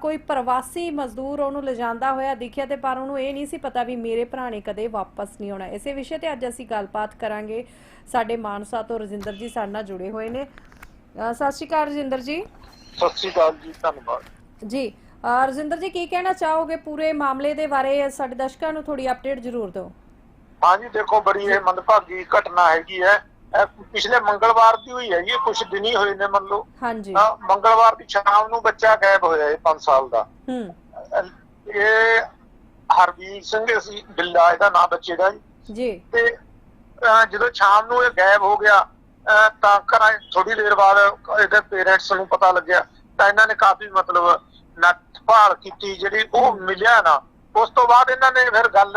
ਕੋਈ ਪ੍ਰਵਾਸੀ ਮਜ਼ਦੂਰ ਉਹਨੂੰ ਲਿਜਾਂਦਾ ਹੋਇਆ ਦਿਖਿਆ ਤੇ ਪਰ ਉਹਨੂੰ ਇਹ ਨਹੀਂ ਸੀ ਪਤਾ ਵੀ ਮੇਰੇ ਭਰਾ ਨੇ ਕਦੇ ਵਾਪਸ ਨਹੀਂ ਆਉਣਾ। ਇਸੇ ਵਿਸ਼ੇ ਤੇ ਅੱਜ ਅਸੀਂ ਗੱਲਬਾਤ ਕਰਾਂਗੇ। ਸਾਡੇ ਮਾਨਸਾ ਤੋਂ ਰਜਿੰਦਰ ਜੀ ਸਾਡੇ ਨਾਲ ਜੁੜੇ ਹੋਏ ਨੇ। ਸਤਿ ਸ਼੍ਰੀ ਅਕਾਲ ਰਜਿੰਦਰ ਜੀ। ਸਤਿ ਸ਼੍ਰੀ ਅਕਾਲ ਜੀ ਧੰਨਵਾਦ। ਜੀ ਰਜਿੰਦਰ ਜੀ ਕੀ ਕਹਿਣਾ ਚਾਹੋਗੇ ਪੂਰੇ ਮਾਮਲੇ ਦੇ ਬਾਰੇ? ਸਾਡੇ ਦਰਸ਼ਕਾਂ ਨੂੰ ਥੋੜੀ ਅਪਡੇਟ ਜ਼ਰੂਰ ਦਿਓ। ਹਾਂਜੀ ਦੇਖੋ ਬੜੀ ਇਹ ਮੰਦਭਾਗੀ ਘਟਨਾ ਹੈਗੀ ਹੈ। ਪਿਛਲੇ ਮੰਗਲਵਾਰ ਦੀ ਹੋਈ ਹੈ ਇਹ ਕੁਝ ਦਿਨ ਹੀ ਹੋਏ ਨੇ ਮੰਨ ਲਓ। ਹਾਂਜੀ। ਮੰਗਲਵਾਰ ਦੀ ਸ਼ਾਮ ਨੂੰ ਬੱਚਾ ਗਾਇਬ ਹੋਇਆ ਇਹ 5 ਸਾਲ ਦਾ। ਹੂੰ। ਇਹ ਹਰਵੀਰ ਸਿੰਘ ਸੀ ਬਿੱਲਾ ਇਹਦਾ ਨਾਮ ਬੱਚੇ ਦਾ ਜੀ। ਤੇ ਜਦੋਂ ਸ਼ਾਮ ਨੂੰ ਇਹ ਗਾਇਬ ਹੋ ਗਿਆ ਤਾਂ ਘਰਾਂ ਥੋੜੀ ਦੇਰ ਬਾਅਦ ਇਹਦੇ ਪੇਰੈਂਟਸ ਨੂੰ ਪਤਾ ਲੱਗਿਆ ਤਾਂ ਇਹਨਾਂ ਨੇ ਕਾਫੀ ਮਤਲਬ ਨੱਠ ਭਾਲ ਕੀਤੀ ਜਿਹੜੀ ਉਹ ਮਿਲਿਆ ਨਾ ਉਸ ਤੋਂ ਬਾਅਦ ਇਹਨਾਂ ਨੇ ਫਿਰ ਗੱਲ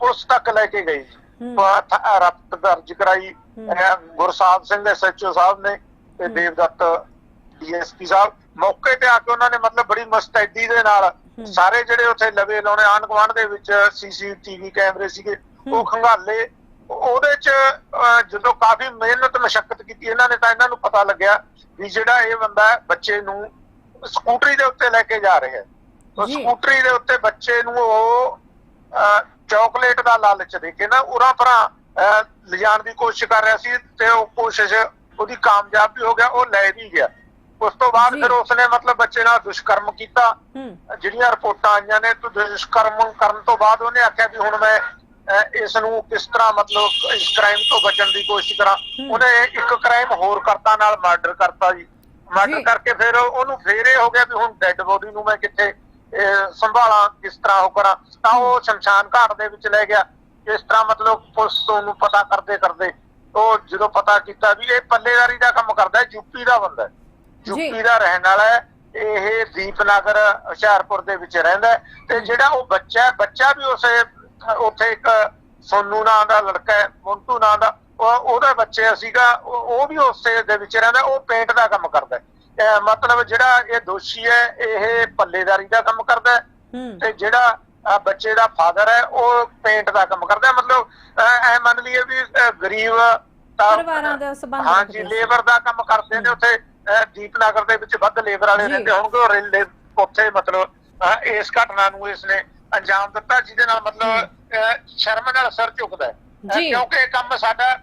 ਪੁਲਿਸ ਤੱਕ ਲੈ ਕੇ ਗਈ ਹੂੰ। ਰਫਤ ਦਰਜ ਕਰਾਈ। ਗੁਰਸਾਹਿਬ ਸਿੰਘ ਐਸਐਚਓ ਸਾਹਿਬ ਨੇ ਤੇ। ਦੇਵਦੱਤ ਡੀਐਸਪੀ ਸਾਹਿਬ ਮੌਕੇ ਤੇ ਆ ਕੇ ਉਹਨਾਂ ਨੇ ਮਤਲਬ ਬੜੀ ਮਸਤੈਦੀ ਦੇ ਨਾਲ ਸਾਰੇ ਜਿਹੜੇ ਉੱਥੇ ਲਵੇ ਲਾਉਣੇ ਆਂਢ ਗੁਆਂਢ ਦੇ ਵਿੱਚ ਸੀਸੀਟੀਵੀ ਕੈਮਰੇ ਸੀਗੇ ਉਹ। ਖੰਗਾਲੇ ਉਹਦੇ ਚ ਜਦੋਂ ਕਾਫੀ ਮਿਹਨਤ ਮਸ਼ੱਕਤ ਕੀਤੀ ਇਹਨਾਂ ਨੇ ਤਾਂ ਇਹਨਾਂ ਨੂੰ ਪਤਾ ਲੱਗਿਆ ਵੀ ਜਿਹੜਾ ਇਹ ਬੰਦਾ ਬੱਚੇ ਨੂੰ ਸਕੂਟਰੀ ਦੇ ਉੱਤੇ ਲੈ ਕੇ ਜਾ ਰਿਹਾ ਹੈ। ਸਕੂਟਰੀ ਦੇ ਉੱਤੇ ਬੱਚੇ ਨੂੰ ਉਹ ਚਾਕਲੇਟ ਦਾ ਲਾਲਚ ਦੇ ਕੇ ਨਾ ਉਰਾ ਅਹ, ਲਿਜਾਣ ਦੀ ਕੋਸ਼ਿਸ਼ ਕਰ ਰਿਹਾ ਸੀ ਤੇ ਉਹ ਕੋਸ਼ਿਸ਼ ਉਹਦੀ ਕਾਮਯਾਬ ਵੀ ਹੋ ਗਿਆ ਉਹ ਲੈ ਵੀ ਗਿਆ। ਉਸ ਤੋਂ ਬਾਅਦ। ਫਿਰ ਉਸਨੇ ਮਤਲਬ ਬੱਚੇ ਨਾਲ ਦੁਸ਼ਕਰਮ ਕੀਤਾ। ਜਿਹੜੀਆਂ ਰਿਪੋਰਟਾਂ ਆਈਆਂ ਨੇ ਤੇ ਦੁਸ਼ਕਰਮ ਕਰਨ ਤੋਂ ਬਾਅਦ ਉਹਨੇ ਆਖਿਆ ਵੀ ਹੁਣ ਮੈਂ ਇਸ ਨੂੰ ਕਿਸ ਤਰ੍ਹਾਂ ਮਤਲਬ ਇਸ ਕ੍ਰਾਈਮ ਤੋਂ ਬਚਣ ਦੀ ਕੋਸ਼ਿਸ਼ ਕਰਾਂ। ਉਹਨੇ ਇੱਕ ਕ੍ਰਾਈਮ ਹੋਰ ਕਰਤਾ ਨਾਲ ਮਰਡਰ ਕਰਤਾ ਜੀ। ਮਰਡਰ। ਕਰਕੇ ਫਿਰ ਉਹਨੂੰ ਫੇਰ ਇਹ ਹੋ ਗਿਆ ਵੀ ਹੁਣ ਡੈੱਡ ਬੋਡੀ ਨੂੰ ਮੈਂ ਕਿੱਥੇ ਸੰਭਾਲਾਂ ਕਿਸ ਤਰ੍ਹਾਂ ਉਹ ਕਰਾਂ। ਤਾਂ ਉਹ ਸ਼ਮਸ਼ਾਨ ਘਾਟ ਦੇ ਵਿੱਚ ਲੈ ਗਿਆ। ਇਸ ਤਰ੍ਹਾਂ ਮਤਲਬ ਪੁਲਿਸ ਤੋਂ ਨੂੰ ਪਤਾ ਕਰਦੇ ਕਰਦੇ ਉਹ ਜਦੋਂ ਪਤਾ ਕੀਤਾ ਵੀ ਇਹ ਪੱਲੇਦਾਰੀ ਦਾ ਕੰਮ ਕਰਦਾ ਹੈ ਯੂਪੀ ਦਾ ਬੰਦਾ। ਯੂਪੀ ਦਾ ਰਹਿਣ ਵਾਲਾ ਹੈ ਇਹ ਦੀਪਨਗਰ ਹੁਸ਼ਿਆਰਪੁਰ ਦੇ ਵਿੱਚ ਰਹਿੰਦਾ ਤੇ ਜਿਹੜਾ ਉਹ ਬੱਚਾ ਹੈ ਬੱਚਾ ਵੀ ਉਸੇ ਉੱਥੇ ਇੱਕ ਸੋਨੂ ਨਾਂ ਦਾ ਲੜਕਾ ਹੈ ਮੋਂਟੂ ਨਾਂ ਦਾ ਉਹ ਉਹਦਾ ਬੱਚਾ ਸੀਗਾ ਉਹ ਵੀ ਉਸੇ ਦੇ ਵਿੱਚ ਰਹਿੰਦਾ ਉਹ ਪੇਂਟ ਦਾ ਕੰਮ ਕਰਦਾ ਮਤਲਬ ਜਿਹੜਾ ਇਹ ਦੋਸ਼ੀ ਹੈ ਇਹ ਪੱਲੇਦਾਰੀ ਦਾ ਕੰਮ ਕਰਦਾ ਤੇ ਜਿਹੜਾ ਬੱਚੇ ਦਾ ਫਾਦਰ ਹੈ ਉਹ ਪੇਂਟ ਦਾ ਕੰਮ ਕਰਦਾ। ਮਤਲਬ ਐ ਮੰਨ ਲਈਏ ਵੀ ਗਰੀਬ ਪਰਿਵਾਰਾਂ ਦਾ ਸੰਬੰਧ ਹਾਂਜੀ। ਲੇਬਰ ਦਾ ਕੰਮ ਕਰਦੇ ਨੇ ਉੱਥੇ ਦੀਪਨਗਰ ਦੇ ਵਿੱਚ ਵੱਧ ਲੇਬਰ ਵਾਲੇ। ਰਹਿੰਦੇ ਹੋਣਗੇ ਔਰ ਰੇਲ ਉੱਥੇ ਮਤਲਬ ਇਸ ਘਟਨਾ ਨੂੰ ਇਸਨੇ ਅੰਜਾਮ ਦਿੱਤਾ ਜਿਹਦੇ ਨਾਲ ਮਤਲਬ ਸ਼ਰਮ ਨਾਲ ਸਿਰ ਝੁਕਦਾ। ਕਿਉਂਕਿ ਇਹ ਕੰਮ ਸਾਡਾ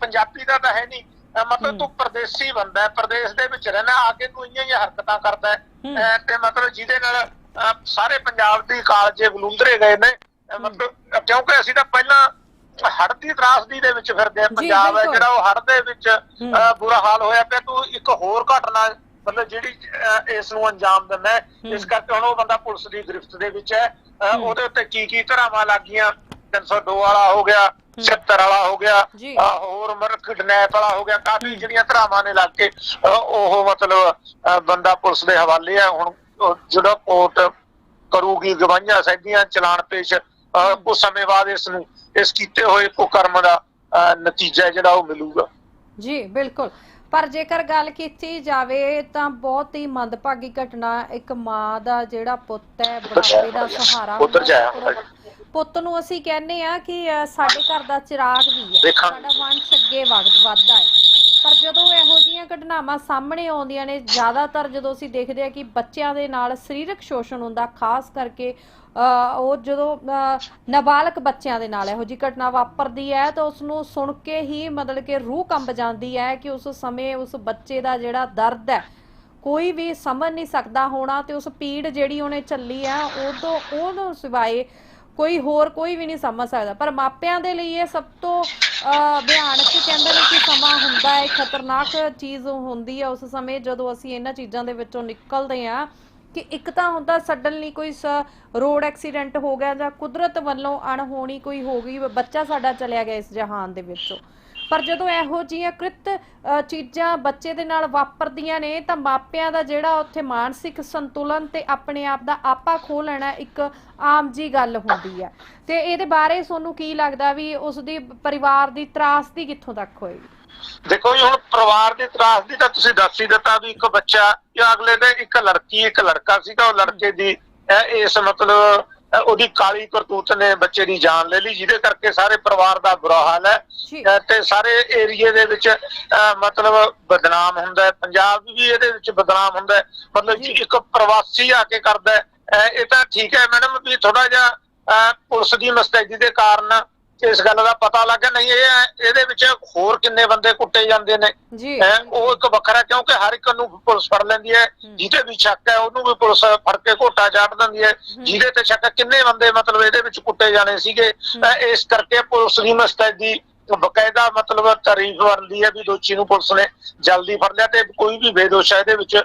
ਪੰਜਾਬੀ ਦਾ ਤਾਂ ਹੈ ਨਹੀਂ ਮਤਲਬ। ਤੂੰ ਪਰਦੇਸੀ ਬੰਦਾ ਹੈ ਪ੍ਰਦੇਸ਼ ਦੇ ਵਿੱਚ ਰਹਿਣਾ ਆ ਕੇ ਤੂੰ ਇੰਨੀਆਂ ਹੀ ਹਰਕਤਾਂ ਕਰਦਾ ਤੇ ਮਤਲਬ ਜਿਹਦੇ ਨਾਲ ਸਾਰੇ ਪੰਜਾਬ ਦੀ ਕਾਲਜੇ ਬਲੂੰਦਰੇ ਗਏ ਨੇ ਮਤਲਬ ਕਿਉਂਕਿ ਅਸੀਂ ਤਾਂ ਪਹਿਲਾਂ ਹੜ੍ਹ ਦੀ ਤਰਾਸਦੀ ਦੇ ਵਿੱਚ ਫਿਰਦੇ ਆ ਪੰਜਾਬ ਹੈ। ਜਿਹੜਾ ਉਹ ਹੜ੍ਹ ਦੇ ਵਿੱਚ ਬੁਰਾ ਹਾਲ ਹੋਇਆ ਪਿਆ ਤੂੰ ਇੱਕ ਹੋਰ ਘਟਨਾ ਮਤਲਬ ਜਿਹੜੀ ਇਸ ਨੂੰ ਅੰਜਾਮ ਦਿੰਦਾ। ਇਸ ਕਰਕੇ ਹੁਣ ਉਹ ਬੰਦਾ ਪੁਲਿਸ ਦੀ ਗ੍ਰਿਫਤ ਦੇ ਵਿੱਚ ਹੈ। ਉਹਦੇ ਉੱਤੇ ਕੀ ਕੀ ਧਰਾਵਾਂ ਲੱਗੀਆਂ 302 ਵਾਲਾ ਹੋ ਗਿਆ 76 ਵਾਲਾ ਹੋ ਗਿਆ ਹੋਰ ਮਰ ਕਿਡਨੈਪ ਵਾਲਾ ਹੋ ਗਿਆ ਕਾਫੀ ਜਿਹੜੀਆਂ ਧਰਾਵਾਂ ਨੇ ਲੱਗ ਕੇ ਉਹ ਮਤਲਬ ਬੰਦਾ ਪੁਲਿਸ ਦੇ ਹਵਾਲੇ ਹੈ ਹੁਣ ਜਿਹੜਾ ਕੋਰਟ ਕਰੂਗੀ ਗਵਾਹੀਆਂ ਸੈਦੀਆਂ ਚਲਾਨ ਪੇਸ਼ ਕੁਝ ਸਮੇਂ ਬਾਅਦ ਇਸ ਨੂੰ ਇਸ ਕੀਤੇ ਹੋਏ ਕੁਕਰਮ ਦਾ ਨਤੀਜਾ ਜਿਹੜਾ ਉਹ ਮਿਲੂਗਾ ਜੀ ਬਿਲਕੁਲ ਪਰ ਜੇਕਰ ਗੱਲ ਕੀਤੀ ਜਾਵੇ ਤਾਂ ਬਹੁਤ ਹੀ ਮੰਦਭਾਗੀ ਘਟਨਾ ਇੱਕ ਮਾਂ ਦਾ ਜਿਹੜਾ ਪੁੱਤ ਹੈ ਬੁਢਾਪੇ ਦਾ ਸਹਾਰਾ ਹੁੰਦਾ ਜਾਇਆ। ਪੁੱਤ ਨੂੰ ਅਸੀਂ ਕਹਿੰਦੇ ਆ ਕਿ ਸਾਡੇ ਘਰ ਦਾ ਚਿਰਾਗ ਵੀ ਹੈ। ਸਾਡਾ ਵੰਸ਼ ਅੱਗੇ ਵਧ- ਵੱਧਦਾ ਹੈ ਪਰ ਜਦੋਂ ਇਹੋ ਜਿਹੀਆਂ ਘਟਨਾਵਾਂ ਸਾਹਮਣੇ ਆਉਂਦੀਆਂ ਨੇ, ਜ਼ਿਆਦਾਤਰ ਜਦੋਂ ਅਸੀਂ ਦੇਖਦੇ ਆ ਕਿ ਬੱਚਿਆਂ ਦੇ ਨਾਲ ਸਰੀਰਕ ਸ਼ੋਸ਼ਣ ਹੁੰਦਾ, ਖਾਸ ਕਰਕੇ ਉਹ ਜਦੋਂ ਨਾਬਾਲਗ ਬੱਚਿਆਂ ਦੇ ਨਾਲ ਇਹੋ ਜਿਹੀ ਘਟਨਾ ਵਾਪਰਦੀ ਹੈ, ਤਾਂ ਉਸ ਨੂੰ ਸੁਣ ਕੇ ਹੀ ਮਤਲਬ ਕਿ ਰੂਹ ਕੰਬ ਜਾਂਦੀ ਹੈ ਕਿ ਉਸ ਸਮੇਂ ਉਸ ਬੱਚੇ ਦਾ ਜਿਹੜਾ ਦਰਦ ਹੈ, ਕੋਈ ਵੀ ਸਮਝ ਨਹੀਂ ਸਕਦਾ ਹੋਣਾ ਤੇ ਉਸ ਪੀੜ ਜਿਹੜੀ ਉਹਨੇ ਚੱਲੀ ਆ ਉਹ ਤੋਂ ਉਹਨੂੰ ਸਿਵਾਏ ਕੋਈ ਹੋਰ ਕੋਈ ਵੀ ਨਹੀਂ ਸਮਝ ਸਕਦਾ। ਪਰ ਮਾਪਿਆਂ ਦੇ ਲਈ ਇਹ ਸਭ ਤੋਂ ਭਿਆਨਕ ਕਹਿੰਦੇ ਨੇ ਕਿ ਸਮਾਂ ਹੁੰਦਾ ਹੈ ਖਤਰਨਾਕ ਚੀਜ਼ ਹੁੰਦੀ ਹੈ ਉਸ ਸਮੇਂ ਜਦੋਂ ਅਸੀਂ ਇਹਨਾਂ ਚੀਜ਼ਾਂ ਦੇ ਵਿੱਚੋਂ ਨਿਕਲਦੇ ਆ ਕਿ ਇੱਕ ਤਾਂ ਹੁੰਦਾ ਸਡਨਲੀ ਕੋਈ ਰੋਡ ਐਕਸੀਡੈਂਟ ਹੋ ਗਿਆ ਜਾਂ ਕੁਦਰਤ ਵੱਲੋਂ ਅਣਹੋਣੀ ਕੋਈ ਹੋ ਗਈ, ਬੱਚਾ ਸਾਡਾ ਚਲਿਆ ਗਿਆ ਇਸ ਜਹਾਨ ਦੇ ਵਿੱਚੋਂ। ਪਰ ਜਦੋਂ ਇਹੋ ਜਿਹੀਆਂ ਕ੍ਰਿਤ ਚੀਜ਼ਾਂ ਬੱਚੇ ਦੇ ਨਾਲ ਵਾਪਰਦੀਆਂ ਨੇ, ਤਾਂ ਮਾਪਿਆਂ ਦਾ ਜਿਹੜਾ ਉੱਥੇ ਮਾਨਸਿਕ ਸੰਤੁਲਨ ਤੇ ਆਪਣੇ ਆਪ ਦਾ ਆਪਾ ਖੋ ਲੈਣਾ ਇੱਕ ਆਮ ਜੀ ਗੱਲ ਹੁੰਦੀ ਹੈ ਤੇ ਇਹਦੇ ਬਾਰੇ ਤੁਹਾਨੂੰ ਕੀ ਲੱਗਦਾ ਵੀ ਉਸ ਦੀ ਪਰਿਵਾਰ ਦੀ ਤਰਾਸਦੀ ਕਿੱਥੋਂ ਤੱਕ ਹੋਏਗੀ? ਦੇਖੋ ਜੀ, ਹੁਣ ਪਰਿਵਾਰ ਦੀ ਤਰਾਸਦੀ ਤਾਂ ਤੁਸੀਂ ਦੱਸ ਹੀ ਦਿੱਤਾ ਵੀ ਇੱਕ ਬੱਚਾ ਜਾਂ ਅਗਲੇ ਦੇ ਇੱਕ ਲੜਕੀ, ਇੱਕ ਲੜਕਾ ਸੀਗਾ, ਉਹ ਲੜਕੇ ਦੀ ਇਸ ਮਤਲਬ ਉਹਦੀ ਕਾਲੀ ਕਰਤੂਤ ਨੇ ਬੱਚੇ ਦੀ ਜਾਨ ਲੈ ਲਈ ਜਿਹਦੇ ਕਰਕੇ ਸਾਰੇ ਪਰਿਵਾਰ ਦਾ ਬੁਰਾ ਹਾਲ ਹੈ। ਤੇ ਸਾਰੇ ਏਰੀਏ ਦੇ ਵਿੱਚ ਮਤਲਬ ਬਦਨਾਮ ਹੁੰਦਾ ਹੈ। ਪੰਜਾਬ ਵੀ ਇਹਦੇ ਵਿੱਚ ਬਦਨਾਮ ਹੁੰਦਾ ਹੈ। ਮਤਲਬ ਇੱਕ ਪ੍ਰਵਾਸੀ ਆ ਕੇ ਕਰਦਾ ਇਹ ਤਾਂ ਠੀਕ ਹੈ ਮੈਡਮ ਵੀ ਥੋੜਾ ਜਿਹਾ ਪੁਲਿਸ ਦੀ ਮਸਤੈਦੀ ਦੇ ਕਾਰਨ ਇਸ ਗੱਲ ਦਾ ਪਤਾ ਲੱਗਾ ਨਹੀਂ ਇਹ ਇਹਦੇ ਵਿੱਚ ਹੋਰ ਕਿੰਨੇ ਬੰਦੇ ਕੁੱਟੇ ਜਾਂਦੇ ਨੇ। ਉਹ ਇੱਕ ਵੱਖਰਾ ਕਿਉਂਕਿ ਹਰ ਇੱਕ ਨੂੰ ਪੁਲਿਸ ਫੜ ਲੈਂਦੀ ਹੈ। ਜਿਹਦੇ ਵੀ ਸ਼ੱਕ ਹੈ ਉਹਨੂੰ ਵੀ ਪੁਲਿਸ ਫੜ ਕੇ ਘੋਟਾ ਚਾੜ ਦਿੰਦੀ ਹੈ। ਜਿਹਦੇ ਤੇ ਸ਼ੱਕ ਕਿੰਨੇ ਬੰਦੇ ਮਤਲਬ ਇਹਦੇ ਵਿੱਚ ਕੁੱਟੇ ਜਾਣੇ ਸੀਗੇ। ਇਸ ਕਰਕੇ ਪੁਲਿਸ ਦੀ ਮਸਤੈਦੀ ਬਕਾਇਦਾ ਮਤਲਬ ਤਾਰੀਫ ਵਰਦੀ ਹੈ ਵੀ ਦੋਸ਼ੀ ਨੂੰ ਪੁਲਿਸ ਨੇ ਜਲਦੀ ਫੜ ਲਿਆ ਤੇ ਕੋਈ ਵੀ ਬੇਦੋਸ਼ ਹੈ ਇਹਦੇ ਵਿੱਚ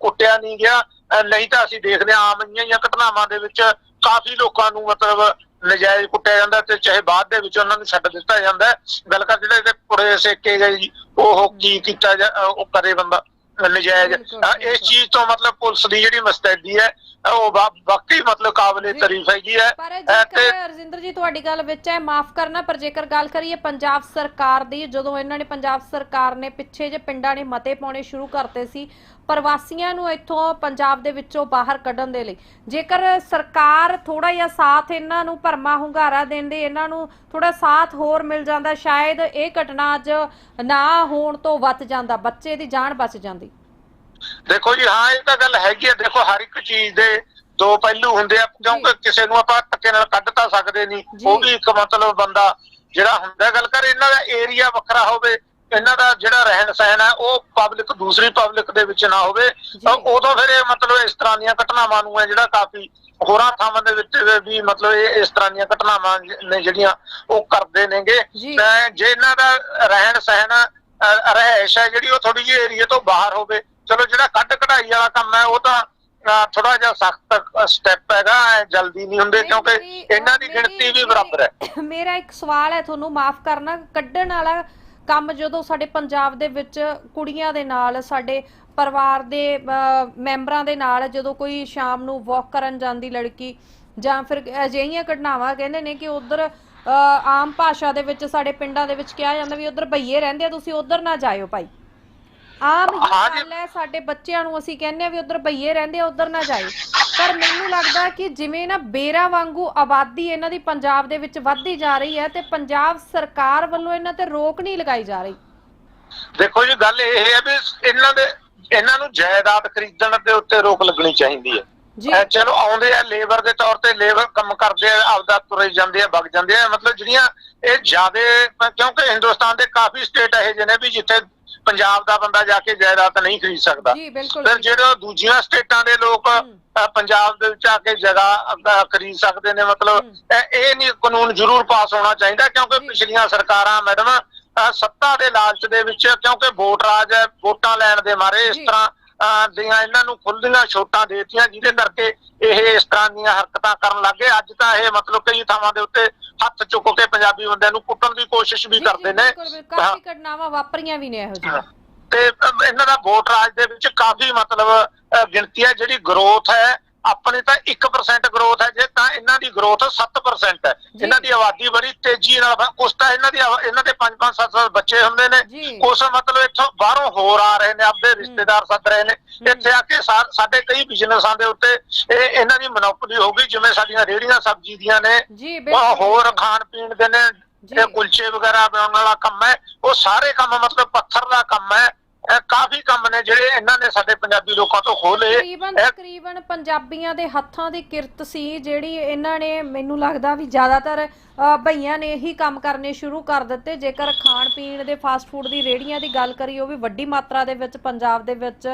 ਕੁੱਟਿਆ ਨਹੀਂ ਗਿਆ। ਨਹੀਂ ਤਾਂ ਅਸੀਂ ਦੇਖਦੇ ਆਮ ਜਿਹੀਆਂ ਘਟਨਾਵਾਂ ਦੇ ਵਿੱਚ ਕਾਫੀ ਲੋਕਾਂ ਨੂੰ ਮਤਲਬ ਨਜਾਇਜ਼ ਕੁੱਟਿਆ ਜਾਂਦਾ ਤੇ ਚਾਹੇ ਬਾਅਦ ਦੇ ਵਿੱਚ ਉਹਨਾਂ ਨੂੰ ਛੱਡ ਦਿੱਤਾ ਜਾਂਦਾ ਹੈ। ਗੱਲ ਕਰ ਜਿਹੜੇ ਇਹਦੇ ਪੁੜੇ ਸੇਕੇ ਗਏ ਜੀ, ਉਹ ਕੀ ਕੀਤਾ ਜਾ- ਉਹ ਕਰੇ ਬੰਦਾ ਨਜਾਇਜ਼। ਇਸ ਚੀਜ਼ ਤੋਂ ਮਤਲਬ ਪੁਲਿਸ ਦੀ ਜਿਹੜੀ ਮਸਤੈਦੀ ਹੈ ਉਹ ਵਾਕਈ ਮਤਲਬ ਕਾਬਲੇ। ਤਾਰੀਫ ਹੈਗੀ ਹੈ। ਤੇ ਰਜਿੰਦਰ ਜੀ ਤੁਹਾਡੀ ਗੱਲ ਵਿੱਚ ਹੈ ਮਾਫ ਕਰਨਾ ਪਰ ਜੇਕਰ ਗੱਲ ਕਰੀਏ ਪੰਜਾਬ ਸਰਕਾਰ ਦੀ ਜਦੋਂ ਇਹਨਾਂ ਨੇ ਪੰਜਾਬ ਸਰਕਾਰ ਨੇ ਪਿੱਛੇ ਜੇ ਪਿੰਡਾਂ ਨੇ ਮਤੇ ਪਾਉਣੇ ਸ਼ੁਰੂ ਕਰਤੇ ਸੀ ਪ੍ਰਵਾਸੀਆਂ ਨੂੰ ਇੱਥੋਂ ਪੰਜਾਬ ਦੇ ਵਿੱਚੋਂ ਬਾਹਰ ਕੱਢਣ ਦੇ ਲਈ। ਜੇਕਰ ਸਰਕਾਰ ਥੋੜਾ ਜਿਹਾ ਸਾਥ ਇਹਨਾਂ ਨੂੰ ਭਰਮਾ ਹੁੰਗਾਰਾ ਦਿੰਦੀ ਇਹਨਾਂ ਨੂੰ ਥੋੜਾ ਸਾਥ ਹੋਰ ਮਿਲ ਜਾਂਦਾ ਸ਼ਾਇਦ ਇਹ ਘਟਨਾ ਅੱਜ ਨਾ ਹੋਣ ਤੋਂ ਬਚ ਜਾਂਦਾ ਬੱਚੇ ਦੀ ਜਾਨ ਬਚ ਜਾਂਦੀ। ਦੇਖੋ ਜੀ ਹਾਂ ਇਹ ਤਾਂ ਗੱਲ ਹੈਗੀ ਆ। ਦੇਖੋ ਹਰ ਇੱਕ ਚੀਜ਼ ਦੇ ਦੋ ਪਹਿਲੂ ਹੁੰਦੇ ਆ ਕਿਉਂਕਿ ਕਿਸੇ ਨੂੰ ਆਪਾਂ ਧੱਕੇ ਨਾਲ ਕੱਢ ਤਾਂ ਸਕਦੇ ਨਹੀਂ। ਉਹ ਵੀ ਇੱਕ ਮਤਲਬ ਬੰਦਾ ਜਿਹੜਾ ਹੁੰਦਾ ਗੱਲ ਕਰ ਇਹਨਾਂ ਦਾ ਏਰੀਆ ਵੱਖਰਾ ਹੋਵੇ ਇਹਨਾਂ ਦਾ ਜਿਹੜਾ ਰਹਿਣ ਸਹਿਣ ਹੈ ਉਹ ਪਬਲਿਕ ਦੂਸਰੀ ਪਬਲਿਕ ਦੇ ਵਿੱਚ ਨਾ ਹੋਵੇ। ਉਦੋਂ ਫਿਰ ਇਹ ਮਤਲਬ ਇਸ ਤਰ੍ਹਾਂ ਦੀਆਂ ਘਟਨਾਵਾਂ ਨੂੰ ਹੈ ਜਿਹੜਾ ਕਾਫੀ ਹੋਰਾਂ ਥਾਵਾਂ ਦੇ ਵਿੱਚ ਵੀ ਮਤਲਬ ਇਹ ਇਸ ਤਰ੍ਹਾਂ ਦੀਆਂ ਘਟਨਾਵਾਂ ਨੇ ਜਿਹੜੀਆਂ ਉਹ ਕਰਦੇ ਨੇਗੇ। ਤਾਂ ਜੇ ਇਹਨਾਂ ਦਾ ਰਹਿਣ ਸਹਿਣ ਰਹਿਸ਼ ਹੈ ਜਿਹੜੀ ਉਹ ਥੋੜੀ ਜਿਹੀ ਏਰੀਆ ਤੋਂ ਬਾਹਰ ਹੋਵੇ ਚਲੋ ਜਿਹੜਾ ਕੱਢ ਕਢਾਈ ਵਾਲਾ ਕੰਮ ਹੈ ਉਹ ਤਾਂ ਥੋੜਾ ਜਿਹਾ ਸਖਤ ਸਟੈਪ ਹੈਗਾ ਜਲਦੀ ਨਹੀਂ ਹੁੰਦੇ ਕਿਉਂਕਿ ਇਹਨਾਂ ਦੀ ਗਿਣਤੀ ਵੀ ਬਰਾਬਰ ਹੈ। ਮੇਰਾ ਇੱਕ ਸਵਾਲ ਹੈ ਤੁਹਾਨੂੰ ਮਾਫ ਕਰਨਾ ਕੱਢਣ ਵਾਲਾ ਕੰਮ ਜਦੋਂ ਸਾਡੇ ਪੰਜਾਬ ਦੇ ਵਿੱਚ ਕੁੜੀਆਂ ਦੇ ਨਾਲ ਸਾਡੇ ਪਰਿਵਾਰ ਦੇ ਮੈਂਬਰਾਂ ਦੇ ਨਾਲ ਜਦੋਂ ਕੋਈ ਸ਼ਾਮ ਨੂੰ ਵਾਕ ਕਰਨ ਜਾਂਦੀ ਲੜਕੀ ਜਾਂ ਫਿਰ ਅਜਿਹੀਆਂ ਘਟਨਾਵਾਂ ਕਹਿੰਦੇ ਨੇ ਕਿ ਉਧਰ ਆਮ ਭਾਸ਼ਾ ਦੇ ਵਿੱਚ ਸਾਡੇ ਪਿੰਡਾਂ ਦੇ ਵਿੱਚ ਕਿਹਾ ਜਾਂਦਾ ਵੀ ਉਧਰ ਭਈਏ ਰਹਿੰਦੇ ਆ ਤੁਸੀਂ ਉਧਰ ਨਾ ਜਾਇਓ ਭਾਈ। ਆਮ ਹੀ। ਗੱਲ ਹੈ ਸਾਡੇ ਬੱਚਿਆਂ ਨੂੰ ਅਸੀਂ ਕਹਿੰਦੇ ਆ ਵੀ ਉਧਰ ਭਈਏ ਰਹਿੰਦੇ ਆ ਉਧਰ ਨਾ ਜਾਇਓ ਪਰ ਮੈਨੂੰ ਲੱਗਦਾ ਕਿ ਜਿਵੇਂ ਨਾ ਬੇਰਾ ਵਾਂਗੂ ਆਬਾਦੀ ਇਹਨਾਂ ਦੀ ਪੰਜਾਬ ਦੇ ਵਿੱਚ ਵੱਧਦੀ ਜਾ ਰਹੀ ਹੈ ਤੇ ਪੰਜਾਬ ਸਰਕਾਰ ਵੱਲੋਂ ਇਹਨਾਂ ਤੇ ਰੋਕ ਨਹੀਂ ਲਗਾਈ ਜਾ ਰਹੀ ਦੇਖੋ ਜੀ ਗੱਲ ਇਹ ਹੈ ਵੀ ਇਹਨਾਂ ਦੇ ਇਹਨਾਂ ਨੂੰ ਜਾਇਦਾਦ ਖਰੀਦਣ ਦੇ ਉੱਤੇ ਰੋਕ ਲੱਗਣੀ ਚਾਹੀਦੀ ਹੈ ਜੀ ਚਲੋ ਆਉਂਦੇ ਆ ਲੇਬਰ ਦੇ ਤੌਰ ਤੇ ਲੇਬਰ ਕੰਮ ਕਰਦੇ ਆ ਆਪਦਾ ਤੁਰੇ ਜਾਂਦੇ ਆ ਵਗ ਜਾਂਦੇ ਆ ਮਤਲਬ ਜਿਹੜੀਆਂ ਇਹ ਜਿਆਦੇ ਕਿਉਂਕਿ ਹਿੰਦੁਸਤਾਨ ਦੇ ਕਾਫੀ ਸਟੇਟ ਇਹੋ ਜਿਹੇ ਨੇ ਵੀ ਜਿੱਥੇ ਪੰਜਾਬ ਦਾ ਬੰਦਾ ਜਾ ਕੇ ਜਾਇਦਾਦ ਨਹੀਂ ਖਰੀਦ ਸਕਦਾ ਫਿਰ। ਜਿਹੜੇ ਦੂਜੀਆਂ ਸਟੇਟਾਂ ਦੇ ਲੋਕ ਪੰਜਾਬ ਦੇ ਵਿੱਚ ਆ ਕੇ ਜਗ੍ਹਾ ਖਰੀਦ ਸਕਦੇ ਨੇ ਮਤਲਬ ਇਹ- ਨਹੀਂ ਕਾਨੂੰਨ ਜ਼ਰੂਰ ਪਾਸ ਹੋਣਾ ਚਾਹੀਦਾ ਕਿਉਂਕਿ। ਪਿਛਲੀਆਂ ਸਰਕਾਰਾਂ ਮੈਡਮ ਸੱਤਾ ਦੇ ਲਾਲਚ ਦੇ ਵਿੱਚ ਕਿਉਂਕਿ ਵੋਟ ਰਾਜ ਹੈ ਵੋਟਾਂ ਲੈਣ ਦੇ ਮਾਰੇ ਇਸ। ਤਰ੍ਹਾਂ ਦੀਆਂ ਇਹਨਾਂ ਨੂੰ ਖੁੱਲ੍ਹੀਆਂ ਛੋਟਾਂ ਦੇਤੀਆਂ ਜਿਹਦੇ ਕਰਕੇ ਇਹ ਇਸ ਤਰ੍ਹਾਂ ਦੀਆਂ ਹਰਕਤਾਂ ਕਰਨ ਲੱਗੇ ਅੱਜ ਤਾਂ ਇਹ ਮਤਲਬ ਕਈ ਥਾਵਾਂ ਦੇ ਉੱਤੇ ਹੱਥ ਚੁੱਕ ਕੇ ਪੰਜਾਬੀ ਬੰਦਿਆਂ ਨੂੰ ਕੁੱਟਣ ਦੀ ਕੋਸ਼ਿਸ਼ ਵੀ ਕਰਦੇ ਨੇ। ਕਾਫੀ ਘਟਨਾਵਾਂ ਵਾਪਰੀਆਂ ਵੀ ਨੇ ਇਹੋ ਜਿਹੀਆਂ। ਤੇ ਇਹਨਾਂ ਦਾ ਵੋਟ ਰਾਜ ਦੇ ਵਿੱਚ ਕਾਫੀ ਮਤਲਬ ਗਿਣਤੀ ਹੈ ਜਿਹੜੀ ਗਰੋਥ ਹੈ ਆਪਣੀ ਤਾਂ 1% ਗਰੋਥ ਹੈ ਜੇ ਤਾਂ ਇਹਨਾਂ ਦੀ ਗਰੋਥ 7% ਹੈ। ਇਹਨਾਂ ਦੀ ਆਬਾਦੀ ਬੜੀ ਤੇਜ਼ੀ ਨਾਲ ਕੁਛ ਤਾਂ ਇਹਨਾਂ ਦੀ ਇਹਨਾਂ ਦੇ 5-5 7 ਬੱਚੇ ਹੁੰਦੇ ਨੇ। ਕੁਛ ਮਤਲਬ ਇੱਥੋਂ ਬਾਹਰੋਂ ਹੋਰ ਆ ਰਹੇ ਨੇ ਆਪਦੇ ਰਿਸ਼ਤੇਦਾਰ ਸੱਦ ਰਹੇ ਨੇ। ਇੱਥੇ ਆ ਕੇ ਸਾਡੇ ਕਈ ਬਿਜ਼ਨਸਾਂ ਦੇ ਉੱਤੇ ਇਹ ਇਹਨਾਂ ਦੀ ਮਨੋਪਲੀ ਹੋ ਗਈ ਜਿਵੇਂ ਸਾਡੀਆਂ ਰੇਹੜੀਆਂ ਸਬਜ਼ੀ ਦੀਆਂ ਨੇ। ਹੋਰ। ਖਾਣ ਪੀਣ ਦੇ ਨੇ। ਇਹ ਕੁਲਚੇ ਵਗੈਰਾ ਬਣਾਉਣ ਵਾਲਾ ਕੰਮ ਹੈ। ਉਹ ਸਾਰੇ ਕੰਮ ਮਤਲਬ ਪੱਥਰ ਦਾ ਕੰਮ ਹੈ। ਕਾਫੀ ਕੰਮ ਨੇ ਜਿਹੜੇ ਇਹਨਾਂ ਨੇ ਸਾਡੇ ਪੰਜਾਬੀ ਲੋਕਾਂ ਤੋਂ ਖੋਲੇ ਤਕਰੀਬਨ ਤਕਰੀਬਨ ਪੰਜਾਬੀਆਂ ਦੇ ਹੱਥਾਂ ਦੀ ਕਿਰਤ ਸੀ ਜਿਹੜੀ ਇਹਨਾਂ ਨੇ ਮੈਨੂੰ ਲੱਗਦਾ ਵੀ ਜ਼ਿਆਦਾਤਰ ਭਈਆਂ ਨੇ ਇਹੀ ਕੰਮ ਕਰਨੇ ਸ਼ੁਰੂ ਕਰ ਦਿੱਤੇ। ਜੇਕਰ ਖਾਣ ਪੀਣ ਦੇ ਫਾਸਟ ਫੂਡ ਦੀ ਰੇਹੜੀਆਂ ਦੀ ਗੱਲ ਕਰੀਏ ਉਹ ਵੀ ਵੱਡੀ ਮਾਤਰਾ ਦੇ ਵਿੱਚ ਪੰਜਾਬ ਦੇ ਵਿੱਚ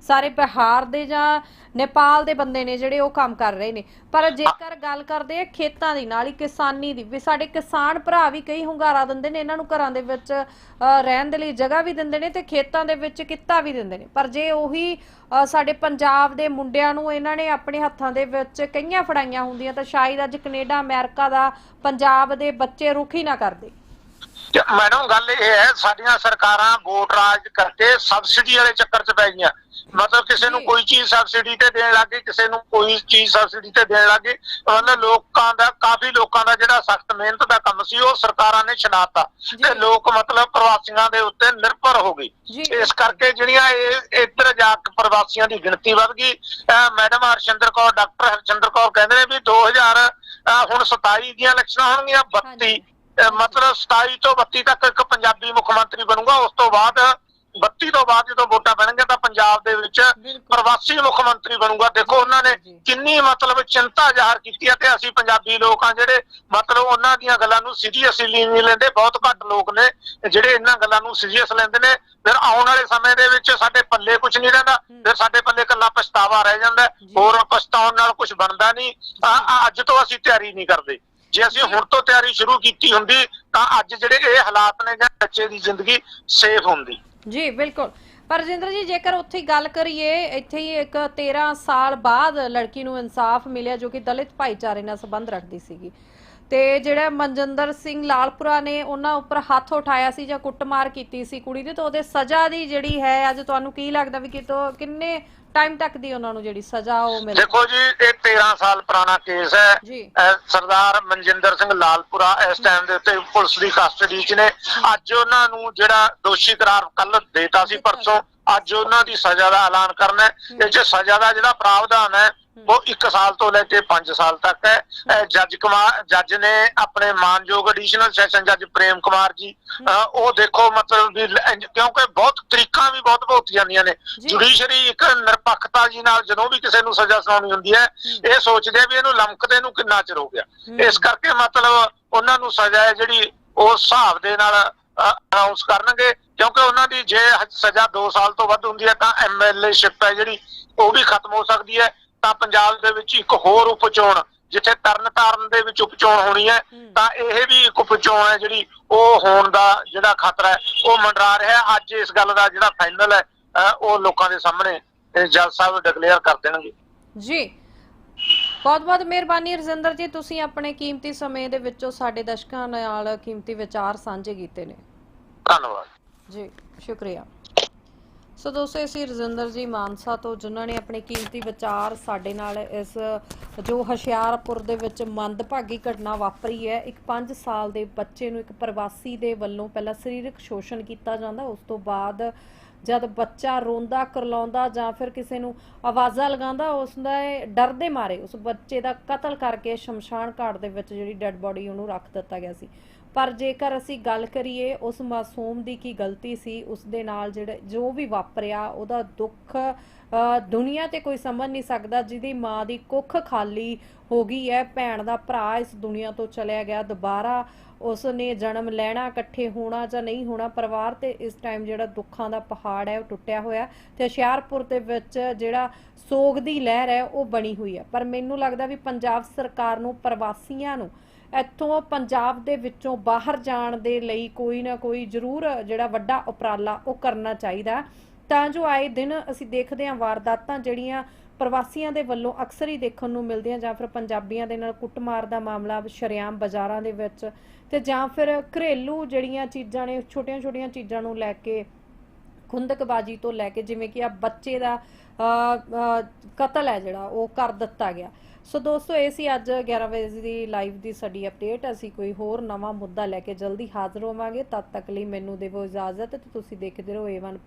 ਸਾਰੇ ਬਿਹਾਰ ਦੇ ਜਾਂ ਨੇਪਾਲ ਦੇ ਬੰਦੇ ਨੇ ਜਿਹੜੇ ਉਹ ਕੰਮ ਕਰ ਰਹੇ ਨੇ। ਪਰ ਜੇਕਰ ਗੱਲ ਕਰਦੇ ਆ ਖੇਤਾਂ ਦੀ ਨਾਲ ਹੀ ਕਿਸਾਨੀ ਦੀ ਵੀ ਸਾਡੇ ਕਿਸਾਨ ਭਰਾ ਵੀ ਕਈ ਹੁੰਗਾਰਾ ਦਿੰਦੇ ਨੇ ਇਹਨਾਂ ਨੂੰ ਘਰਾਂ ਦੇ ਵਿੱਚ ਅ, ਰਹਿਣ ਦੇ ਲਈ ਜਗ੍ਹਾ ਵੀ ਦਿੰਦੇ ਨੇ ਤੇ ਖੇਤਾਂ ਦੇ ਵਿੱਚ ਕਿੱਤਾ ਵੀ ਦਿੰਦੇ ਨੇ। ਪਰ ਜੇ ਉਹੀ ਅ, ਸਾਡੇ ਪੰਜਾਬ ਦੇ ਮੁੰਡਿਆਂ ਨੂੰ ਇਹਨਾਂ ਨੇ ਆਪਣੇ ਹੱਥਾਂ ਦੇ ਵਿੱਚ ਕਈਆਂ ਫੜਾਈਆਂ ਹੁੰਦੀਆਂ ਤਾਂ ਸ਼ਾਇਦ ਅੱਜ ਕੈਨੇਡਾ ਅਮਰੀਕਾ ਦਾ ਪੰਜਾਬ ਦੇ ਬੱਚੇ ਰੁੱਖ ਹੀ ਨਾ ਕਰਦੇ। ਮੈਡਮ ਗੱਲ ਇਹ ਹੈ ਸਾਡੀਆਂ ਸਰਕਾਰਾਂ ਵੋਟ ਰਾਜ ਕਰਕੇ ਸਬਸਿਡੀ ਵਾਲੇ ਚੱਕਰ 'ਚ ਪੈ ਗਈਆਂ ਮਤਲਬ ਕਿਸੇ ਨੂੰ। ਕੋਈ ਚੀਜ਼ ਸਬਸਿਡੀ ਤੇ ਦੇਣ ਲੱਗੇ ਕਿਸੇ ਨੂੰ ਕੋਈ ਚੀਜ਼ ਸਬਸਿਡੀ ਤੇ ਦੇਣ ਲੱਗੇ ਮਤਲਬ ਲੋਕਾਂ ਦਾ ਕਾਫੀ ਲੋਕਾਂ ਦਾ ਜਿਹੜਾ ਸਖਤ ਮਿਹਨਤ ਦਾ ਕੰਮ ਸੀ ਉਹ ਸਰਕਾਰਾਂ ਨੇ ਛਡਾਤਾ। ਤੇ ਲੋਕ ਮਤਲਬ ਪ੍ਰਵਾਸੀਆਂ ਦੇ ਉੱਤੇ ਨਿਰਭਰ ਹੋ ਗਏ। ਇਸ ਕਰਕੇ ਜਿਹੜੀਆਂ ਇਹ ਇੱਧਰ ਜਾ ਕੇ ਪ੍ਰਵਾਸੀਆਂ ਦੀ ਗਿਣਤੀ ਵੱਧ ਗਈ ਮੈਡਮ ਹਰਸ਼ਿੰਦਰ ਕੌਰ ਡਾਕਟਰ ਹਰਸ਼ਿੰਦਰ ਕੌਰ ਕਹਿੰਦੇ ਨੇ ਵੀ 2000 ਅਹ ਹੁਣ 27 ਦੀਆਂ ਇਲੈਕਸ਼ਨਾਂ ਹੋਣਗੀਆਂ 32 ਹਾਂਜੀ। ਅਹ ਮਤਲਬ 27 ਤੋਂ 32 ਤੱਕ ਇੱਕ ਪੰਜਾਬੀ ਮੁੱਖ ਮੰਤਰੀ ਬਣੂਗਾ। ਉਸ ਤੋਂ ਬਾਅਦ 32 ਤੋਂ ਬਾਅਦ ਜਦੋਂ ਵੋਟਾਂ ਪੈਣਗੀਆਂ ਤਾਂ ਪੰਜਾਬ ਦੇ ਵਿੱਚ। ਪ੍ਰਵਾਸੀ ਮੁੱਖ ਮੰਤਰੀ ਬਣੂਗਾ। ਦੇਖੋ ਉਹਨਾਂ ਨੇ। ਕਿੰਨੀ ਮਤਲਬ ਚਿੰਤਾ ਜ਼ਾਹਰ ਕੀਤੀ ਹੈ ਤੇ ਅਸੀਂ ਪੰਜਾਬੀ ਲੋਕ ਆ ਜਿਹੜੇ ਮਤਲਬ ਉਹਨਾਂ ਦੀਆਂ ਗੱਲਾਂ ਨੂੰ ਸੀਰੀਅਸਲੀ ਨਹੀਂ ਲੈਂਦੇ। ਬਹੁਤ ਘੱਟ ਲੋਕ ਨੇ ਜਿਹੜੇ ਇਹਨਾਂ ਗੱਲਾਂ ਨੂੰ ਸੀਰੀਅਸ ਲੈਂਦੇ ਨੇ। ਫਿਰ ਆਉਣ ਵਾਲੇ ਸਮੇਂ ਦੇ ਵਿੱਚ ਸਾਡੇ ਪੱਲੇ ਕੁਝ ਨਹੀਂ ਰਹਿੰਦਾ। ਫਿਰ ਸਾਡੇ ਪੱਲੇ ਇਕੱਲਾ ਪਛਤਾਵਾ ਰਹਿ ਜਾਂਦਾ। ਹੋਰ ਪਛਤਾਉਣ ਨਾਲ ਕੁਝ ਬਣਦਾ ਨਹੀਂ। ਅੱਜ ਤੋਂ ਅਸੀਂ ਤਿਆਰੀ ਨਹੀਂ ਕਰਦੇ। ਜੇ ਅਸੀਂ ਹੁਣ ਤੋਂ ਤਿਆਰੀ ਸ਼ੁਰੂ ਕੀਤੀ ਹੁੰਦੀ, ਤਾਂ ਅੱਜ ਜਿਹੜੇ ਇਹ ਹਾਲਾਤ ਨੇ ਜਾਂ ਬੱਚੇ ਦੀ ਜ਼ਿੰਦਗੀ ਸੇਫ ਹੁੰਦੀ। ਜੀ, ਬਿਲਕੁਲ। ਪਰ ਰਜਿੰਦਰ ਜੀ, ਜੇਕਰ ਉੱਥੇ ਗੱਲ ਕਰੀਏ, ਇੱਥੇ ਹੀ ਇੱਕ 13 ਸਾਲ ਬਾਅਦ ਲੜਕੀ ਨੂੰ ਇਨਸਾਫ ਮਿਲਿਆ, ਜੋ ਕਿ ਦਲਿਤ ਭਾਈਚਾਰੇ ਨਾਲ ਸੰਬੰਧ ਰੱਖਦੀ ਸੀਗੀ। ਤੇ ਜਿਹੜਾ ਮਨਜਿੰਦਰ ਸਿੰਘ ਲਾਲਪੁਰਾ ਨੇ ਉਹਨਾਂ ਉੱਪਰ ਹੱਥ ਉਠਾਇਆ ਸੀ ਜਾਂ ਕੁੱਟਮਾਰ ਕੀਤੀ ਸੀ ਕੁੜੀ ਦੀ ਤਾਂ ਉਹਦੇ ਸਜ਼ਾ ਦੀ ਜਿਹੜੀ ਹੈ ਅੱਜ ਤੁਹਾਨੂੰ ਕੀ ਲੱਗਦਾ ਵੀ ਕਿਤੋਂ ਕਿੰਨੇ ਟਾਈਮ ਤੱਕ ਦੀ ਉਹਨਾਂ ਨੂੰ ਜਿਹੜੀ ਸਜ਼ਾ ਉਹ ਮਿਲ? ਦੇਖੋ ਜੀ ਇਹ 13 ਸਾਲ ਪੁਰਾਣਾ ਕੇਸ ਹੈ। ਸਰਦਾਰ ਮਨਜਿੰਦਰ ਸਿੰਘ ਲਾਲਪੁਰਾ ਇਸ ਟਾਈਮ ਦੇ ਉੱਤੇ ਪੁਲਿਸ ਦੀ ਕਸਟਡੀ 'ਚ ਨੇ। ਅੱਜ ਉਹਨਾਂ ਨੂੰ ਜਿਹੜਾ ਦੋਸ਼ੀ ਕਰਾਰ ਕੱਲ ਦੇਤਾ ਸੀ ਪਰਸੋਂ। ਅੱਜ ਉਹਨਾਂ ਦੀ ਸਜ਼ਾ ਦਾ ਐਲਾਨ ਕਰਨਾ ਹੈ। ਇਹ 'ਚ ਸਜ਼ਾ ਦਾ ਜਿਹੜਾ ਪ੍ਰਾਵਧਾਨ ਹੈ ਉਹ 1 ਸਾਲ ਤੋਂ ਲੈ ਕੇ 5 ਸਾਲ ਤੱਕ ਹੈ। ਜੱਜ ਕੁਮਾਰ ਜੱਜ ਨੇ ਆਪਣੇ ਮਾਨਯੋਗ ਐਡੀਸ਼ਨਲ ਸੈਸ਼ਨ ਜੱਜ ਪ੍ਰੇਮ ਕੁਮਾਰ ਜੀ ਉਹ ਦੇਖੋ ਮਤਲਬ ਵੀ ਕਿਉਂਕਿ ਬਹੁਤ ਤਰੀਕਾਂ ਵੀ ਬਹੁਤ ਬਹੁਤ ਜਾਂਦੀਆਂ ਨੇ। ਜੁਡੀਸ਼ਰੀ ਇੱਕ ਨਿਰਪੱਖਤਾ ਜੀ ਨਾਲ ਜਦੋਂ ਵੀ ਕਿਸੇ ਨੂੰ ਸਜ਼ਾ ਸੁਣਾਉਣੀ ਹੁੰਦੀ ਹੈ ਇਹ ਸੋਚਦੇ ਆ ਵੀ ਇਹਨੂੰ ਲਮਕਦੇ ਨੂੰ ਕਿੰਨਾ ਚਿਰ ਹੋ ਗਿਆ। ਇਸ ਕਰਕੇ ਮਤਲਬ ਉਹਨਾਂ ਨੂੰ ਸਜ਼ਾ ਹੈ ਜਿਹੜੀ ਉਹ ਹਿਸਾਬ ਦੇ ਨਾਲ ਅਨਾਉਂਸ ਕਰਨਗੇ। ਕਿਉਂਕਿ ਉਹਨਾਂ ਦੀ ਜੇ ਸਜ਼ਾ 2 ਸਾਲ ਤੋਂ ਵੱਧ ਹੁੰਦੀ ਹੈ ਤਾਂ ਐਮਐਲਏ ਸ਼ਿਪ ਹੈ ਜਿਹੜੀ ਉਹ ਵੀ ਖਤਮ ਹੋ ਸਕਦੀ ਹੈ। ਤਾਂ ਪੰਜਾਬ ਦੇ ਵਿੱਚ ਇੱਕ ਹੋਰ ਉਪਚੋਣ ਜਿੱਥੇ ਤਰਨ ਤਾਰਨ ਦੇ ਵਿੱਚ ਉਪਚੋਣ ਹੋਣੀ ਹੈ। ਤਾਂ ਇਹ ਵੀ ਇੱਕ ਉਪਚੋਣ ਹੈ ਜਿਹੜੀ ਉਹ ਹੋਣ ਦਾ ਜਿਹੜਾ ਖਤਰਾ ਹੈ ਉਹ ਮੰਡਰਾ ਰਿਹਾ। ਅੱਜ ਇਸ ਗੱਲ ਦਾ ਜਿਹੜਾ ਫਾਈਨਲ ਹੈ ਉਹ ਲੋਕਾਂ ਦੇ ਸਾਹਮਣੇ ਜੱਜ ਸਾਹਿਬ ਡਿਕਲੇਅਰ ਕਰ ਦੇਣਗੇ ਜੀ ਬਹੁਤ ਬਹੁਤ ਮਿਹਰਬਾਨੀ ਰਜਿੰਦਰ ਜੀ ਤੁਸੀਂ ਆਪਣੇ ਕੀਮਤੀ ਸਮੇਂ ਦੇ ਵਿੱਚੋਂ ਸਾਡੇ ਦਰਸ਼ਕਾਂ ਨਾਲ ਕੀਮਤੀ ਵਿਚਾਰ ਸਾਂਝੇ ਕੀਤੇ ਨੇ ਧੰਨਵਾਦ ਜੀ ਸ਼ੁਕਰੀਆ ਸੋ ਦੋਸਤੋ, ਅਸੀਂ ਰਜਿੰਦਰ ਜੀ ਮਾਨਸਾ ਤੋਂ, ਜਿਨ੍ਹਾਂ ਨੇ ਆਪਣੇ ਕੀਮਤੀ ਵਿਚਾਰ ਸਾਡੇ ਨਾਲ ਇਸ, ਜੋ ਹੁਸ਼ਿਆਰਪੁਰ ਦੇ ਵਿੱਚ ਮੰਦਭਾਗੀ ਘਟਨਾ ਵਾਪਰੀ ਹੈ, ਇੱਕ 5 ਸਾਲ ਦੇ ਬੱਚੇ ਨੂੰ ਇੱਕ ਪ੍ਰਵਾਸੀ ਦੇ ਵੱਲੋਂ ਪਹਿਲਾਂ ਸਰੀਰਕ ਸ਼ੋਸ਼ਣ ਕੀਤਾ ਜਾਂਦਾ, ਉਸ ਤੋਂ ਬਾਅਦ ਜਦ ਬੱਚਾ ਰੋਂਦਾ, ਕਰਲਾਉਂਦਾ ਜਾਂ ਫਿਰ ਕਿਸੇ ਨੂੰ ਆਵਾਜ਼ਾਂ ਲਗਾਉਂਦਾ, ਉਸ ਦਾ ਡਰ ਦੇ ਮਾਰੇ, ਉਸ ਬੱਚੇ ਦਾ ਕਤਲ ਕਰਕੇ ਸ਼ਮਸ਼ਾਨ ਘਾਟ ਦੇ ਵਿੱਚ ਜਿਹੜੀ ਡੈੱਡ ਬੋਡੀ ਉਹਨੂੰ ਰੱਖ ਦਿੱਤਾ ਗਿਆ ਸੀ। ਪਰ ਜੇਕਰ ਅਸੀਂ ਗੱਲ ਕਰੀਏ ਉਸ ਮਾਸੂਮ ਦੀ ਕੀ ਗਲਤੀ ਸੀ ਉਸ ਦੇ ਨਾਲ ਜਿਹੜਾ ਜੋ ਵੀ ਵਾਪਰਿਆ ਉਹਦਾ ਦੁੱਖ ਅ, ਦੁਨੀਆ ਤੇ ਕੋਈ ਸਮਝ ਨਹੀਂ ਸਕਦਾ ਜਿਹਦੀ ਮਾਂ ਦੀ ਕੁੱਖ ਖਾਲੀ ਹੋ ਗਈ ਹੈ ਭੈਣ ਦਾ ਭਰਾ ਇਸ ਦੁਨੀਆ ਤੋਂ ਚਲਿਆ ਗਿਆ ਦੁਬਾਰਾ ਉਸ ਨੇ ਜਨਮ ਲੈਣਾ ਇਕੱਠੇ ਹੋਣਾ ਜਾਂ ਨਹੀਂ ਹੋਣਾ ਪਰਿਵਾਰ ਤੇ ਇਸ ਟਾਈਮ ਜਿਹੜਾ ਦੁੱਖਾਂ ਦਾ ਪਹਾੜ ਹੈ ਉਹ ਟੁੱਟਿਆ ਹੋਇਆ ਤੇ ਹੁਸ਼ਿਆਰਪੁਰ ਦੇ ਵਿੱਚ ਜਿਹੜਾ ਸੋਗ ਦੀ ਲਹਿਰ ਹੈ ਉਹ ਬਣੀ ਹੋਈ ਹੈ। ਪਰ ਮੈਨੂੰ ਲੱਗਦਾ ਵੀ ਪੰਜਾਬ ਸਰਕਾਰ ਨੂੰ ਪ੍ਰਵਾਸੀਆਂ ਨੂੰ ਇੱਥੋਂ ਪੰਜਾਬ ਦੇ ਵਿੱਚੋਂ ਬਾਹਰ ਜਾਣ ਦੇ ਲਈ ਕੋਈ ਨਾ ਕੋਈ ਜ਼ਰੂਰ ਜਿਹੜਾ ਵੱਡਾ ਉਪਰਾਲਾ ਉਹ ਕਰਨਾ ਚਾਹੀਦਾ ਤਾਂ ਜੋ ਆਏ ਦਿਨ ਅਸੀਂ ਦੇਖਦੇ ਹਾਂ ਵਾਰਦਾਤਾਂ ਜਿਹੜੀਆਂ ਪ੍ਰਵਾਸੀਆਂ ਦੇ ਵੱਲੋਂ ਅਕਸਰ ਹੀ ਦੇਖਣ ਨੂੰ ਮਿਲਦੀਆਂ ਜਾਂ ਫਿਰ ਪੰਜਾਬੀਆਂ ਦੇ ਨਾਲ ਕੁੱਟਮਾਰ ਦਾ ਮਾਮਲਾ ਸ਼ਰੇਆਮ ਬਾਜ਼ਾਰਾਂ ਦੇ ਵਿੱਚ ਤੇ ਜਾਂ ਫਿਰ ਘਰੇਲੂ ਜਿਹੜੀਆਂ ਚੀਜ਼ਾਂ ਨੇ ਛੋਟੀਆਂ-ਛੋਟੀਆਂ ਚੀਜ਼ਾਂ ਨੂੰ ਲੈ ਕੇ ਖੁੰਦਕਬਾਜੀ ਤੋਂ ਲੈ ਕੇ ਜਿਵੇਂ ਕਿ ਆ ਬੱਚੇ ਦਾ ਅ, ਕਤਲ ਹੈ ਜਿਹੜਾ ਉਹ ਕਰ ਦਿੱਤਾ ਗਿਆ। ਸੋ ਦੋਸਤੋ, ਇਹ ਸੀ ਅੱਜ 11 ਵਜੇ ਦੀ ਲਾਈਵ ਦੀ ਸਾਡੀ ਅਪਡੇਟ ਅਸੀਂ ਕੋਈ ਹੋਰ ਨਵਾਂ ਮੁੱਦਾ ਲੈ ਕੇ ਜਲਦੀ ਹਾਜ਼ਰ ਹੋਵਾਂਗੇ। ਤਦ ਤੱਕ ਲਈ ਮੈਨੂੰ ਦੇਵੋ ਇਜਾਜ਼ਤ ਤੇ ਤੁਸੀਂ ਦੇਖਦੇ ਰਹੋ A1